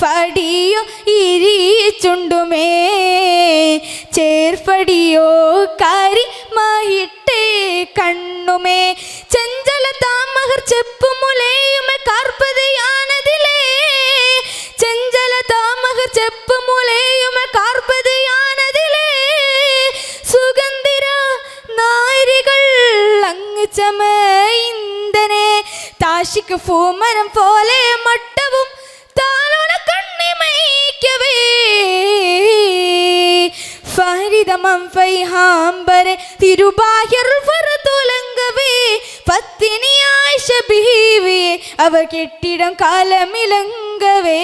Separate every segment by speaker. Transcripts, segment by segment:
Speaker 1: ഫടിയോ ഇരിച്ചുണ്ടുമേ. ചേർഫടിയോ കാരി മായിട്ടേ കണ്ണുമേ. ചഞ്ചല താമഹർ ചെപ്പുമുലയുമേ കാർപ്പതയാനതിലേ. ചഞ്ചല താമഹർ ചെപ്പുമുലയുമേ കാർപ്പതയാനതിലേ. സുഗന്ധിര നാരികൾ അങ്ങ് ചമയിന്തനെ താശിക്ക് പൂമരം പോലെ ഫരിതമം ഫൈഹാംബരെ തിരുബാഹിർ ഫറതുലങ്കവേ പത്തിനി ആയിഷ ബീവിയെ അവർ കെട്ടിടം കാലമിലങ്കവേ.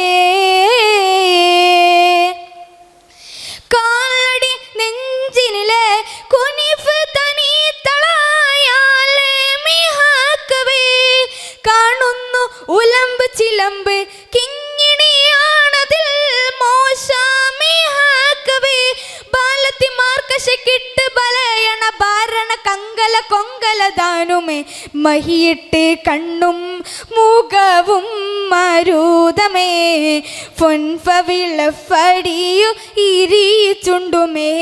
Speaker 1: മാർക്കശക്കിട്ട് ബലയണ ബാരണ കങ്കല കൊങ്കല ദാനുമേ മഹിയിട്ട് കണ്ണും മുഖവും മരൂതമേ. പൊൻഫവിളഫടിയു ഇരിച്ചുണ്ടുമേ.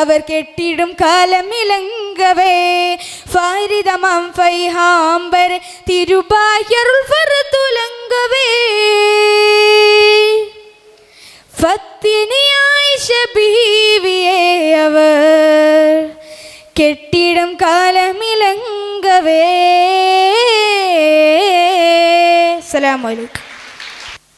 Speaker 1: അവർ കെട്ടിടും കാലമിലങ്കവേ. ഫാരിതമം ഫൈഹാംബരെ തിരുബാഹ്യർ ഫറത്തുലങ്കവേ അവർ കെട്ടിടം കാലമിലങ്കവേ. അസ്സലാമു അലൈക്കും.